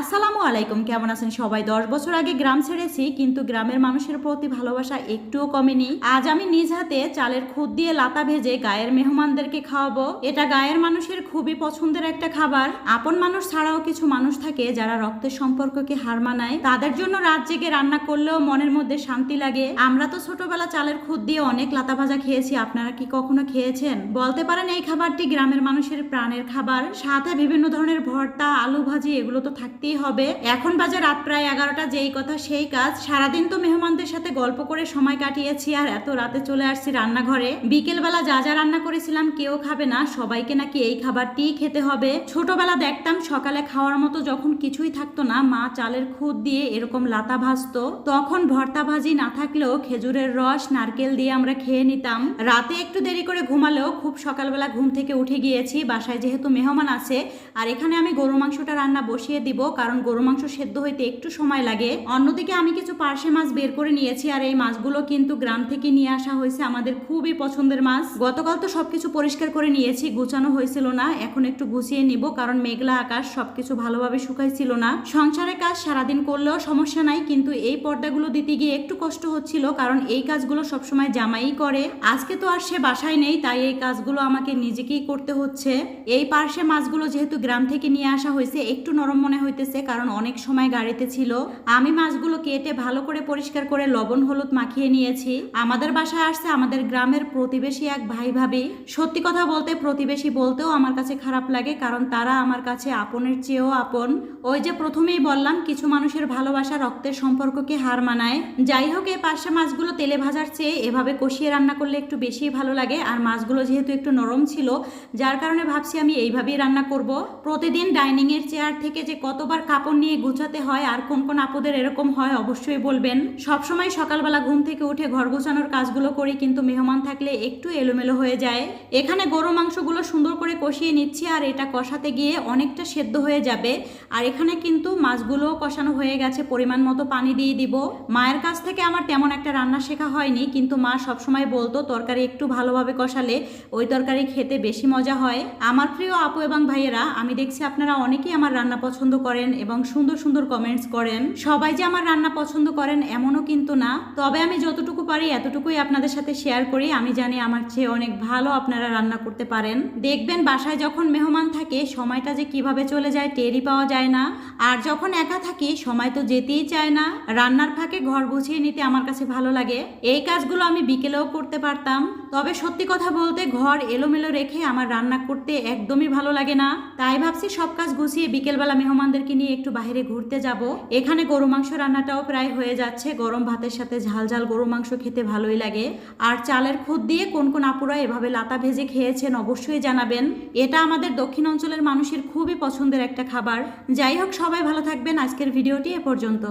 আসসালামু আলাইকুম, কেমন আছেন সবাই? দশ বছর আগে গ্রাম ছেড়েছি, কিন্তু গ্রামের মানুষের প্রতি ভালোবাসা একটুও কমেনি। আজ আমি নিজ হাতে চালের খুদ দিয়ে লাতা ভেজে গায়ের মেহমানদেরকে খাওয়াবো। এটা গায়ের মানুষের খুবই পছন্দের একটা খাবার। আপন মানুষ ছাড়াও কিছু মানুষ থাকে যারা রক্তের সম্পর্ককে হার মানায়। তাদের জন্য রাত জেগে রান্না করলেও মনের মধ্যে শান্তি লাগে। আমরা তো ছোটবেলা চালের খুদ দিয়ে অনেক লাতা ভাজা খেয়েছি, আপনারা কি কখনো খেয়েছেন? বলতে পারেন এই খাবারটি গ্রামের মানুষের প্রাণের খাবার। সাথে বিভিন্ন ধরনের ভর্তা, আলু ভাজি, এগুলো তো থাকতেই হবে। এখন বাজে রাত প্রায় এগারোটা, যেই কথা সেই কাজ। সারাদিন তো মেহমানদের সাথে গল্প করে সময় কাটিয়েছি আর এত রাতে চলে আসছি রান্নাঘরে। বিকেলবেলা যা যা রান্না করেছিলাম কেউ খাবে না, সবাইকে নাকি এই খাবারটি খেতে হবে। ছোটবেলা দেখতাম সকালে খাওয়ার মতো যখন কিছুই থাকতো না, মা চালের খুদ দিয়ে এরকম লাতা ভাজতো। তখন ভর্তা ভাজি না থাকলেও খেজুরের রস, নারকেল দিয়ে আমরা খেয়ে নিতাম। রাতে একটু দেরি করে ঘুমালেও খুব সকালবেলা ঘুম থেকে উঠে গিয়েছি। বাসায় যেহেতু মেহমান আছে, আর এখানে আমি গরু মাংসটা রান্না বসিয়ে দিব কারণ গরু মাংস সেদ্ধ হইতে একটু সময় লাগে। অন্যদিকে আমি কিছু পার্শে মাছ বের করে নিয়েছি, আর এই মাছগুলো কিন্তু গ্রাম থেকে নিয়ে আসা হয়েছে আমাদের খুবই পছন্দের মাছ। গতকাল তো সবকিছু পরিষ্কার করে নিয়েছি, গুছানো হয়েছিল না, এখন একটু গুছিয়ে নিব, কারণ মেঘলা আকাশ সবকিছু ভালোভাবে শুকাইছিল না। সংসারের কাজ সারাদিন করলেও সমস্যা নাই, কিন্তু এই পর্দাগুলো দিতে গিয়ে একটু কষ্ট হচ্ছিল, কারণ এই কাজগুলো সবসময় জামাই করে। আজকে তো আর সে বাসায় নেই, তাই এই কাজগুলো আমাকে নিজেকেই করতে হচ্ছে। এই পার্শে মাছগুলো যেহেতু গ্রাম থেকে নিয়ে আসা হয়েছে, একটু নরম মনে হইতেছে, কারণ অনেক সময় গাড়িতে ছিল। আমি মাছগুলো কেটে ভালো করে পরিষ্কার করে লবণ হলুদ মাখিয়ে নিয়েছি। আমাদের বাসায় আসছে আমাদের গ্রামের প্রতিবেশী এক ভাই ভাবি। সত্যি কথা বলতে প্রতিবেশী বলতেও আমার কাছে খারাপ লাগে, কারণ তারা আমার কাছে আপনের চেয়েও আপন। ওই যে প্রথমেই বললাম, কিছু মানুষের ভালোবাসা রক্তের সম্পর্ককে হার মানায়। যাই হোক, এই পার্শ্বে মাছগুলো তেলে ভাজার চেয়ে এভাবে কষিয়ে রান্না করলে একটু বেশি ভালো লাগে, আর মাছগুলো যেহেতু একটু নরম ছিল, যার কারণে ভাবছি আমি এইভাবেই রান্না করব। প্রতিদিন ডাইনিং এর চেয়ার থেকে যে কতবার কাপড় নিয়ে গুছাতে হয় আর কোন কোন আপদের এরকম হয় অবশ্যই বলবেন। সবসময় সকালবেলা ঘুম থেকে উঠে ঘর গোছানোর কাজগুলো করি, কিন্তু মেহমান থাকলে একটু এলোমেলো হয়ে যায়। এখানে গরু মাংসগুলো সুন্দর কষিয়ে নিচ্ছি আর এটা কষাতে গিয়ে অনেকটা সেদ্ধ হয়ে যাবে। আর এখানে কিন্তু মাছগুলোও কষানো হয়ে গেছে, পরিমাণ মতো পানি দিয়ে দিব। মায়ের কাছ থেকে আমার তেমন একটা রান্না শেখা হয়নি, কিন্তু মা সবসময় বলতো, তরকারি একটু ভালোভাবে কষালে ওই তরকারি খেতে বেশি মজা হয়। আমার প্রিয় আপু এবং ভাইয়েরা, আমি দেখছি আপনারা অনেকেই আমার রান্না পছন্দ করেন এবং সুন্দর সুন্দর কমেন্টস করেন। সবাই যে আমার রান্না পছন্দ করেন এমনও কিন্তু না। তবে আমি যতটুকু পারি এতটুকুই আপনাদের সাথে শেয়ার করি। আমি জানি আমার চেয়ে অনেক ভালো আপনারা রান্না করতে পারেন। দেখবেন বাসায় যখন মেহমান থাকে, সময়টা যে কীভাবে চলে যায় টেরই পাওয়া যায় না। আর যখন একা থাকি, সময় তো যেতেই চায় না। রান্নার ফাঁকে ঘর গুছিয়ে নিতে আমার কাছে ভালো লাগে। এই কাজগুলো আমি বিকেলেও করতে পারতাম। তবে সত্যি কথা বলতে, ঘর এলোমেলো রেখে আমার রান্না করতে একদমই ভালো লাগে না। তাই ভাবছি সব কাজ গুছিয়ে বিকেলবেলা মেহমানদেরকে নিয়ে একটু বাইরে ঘুরতে যাব। এখানে গরু মাংস রান্নাটাও প্রায় হয়ে যাচ্ছে। গরম ভাতের সাথে ঝাল ঝাল গরু মাংস খেতে ভালোই লাগে। আর চালের খুদ দিয়ে কোন কোন আপুরা এভাবে লাতা ভেজে খেয়েছেন অবশ্যই জানাবেন। এটা আমাদের দক্ষিণ অঞ্চলের মানুষের খুবই পছন্দের একটা খাবার। যাই হোক, সবাই ভালো থাকবেন। আজকের ভিডিওটি এ পর্যন্ত।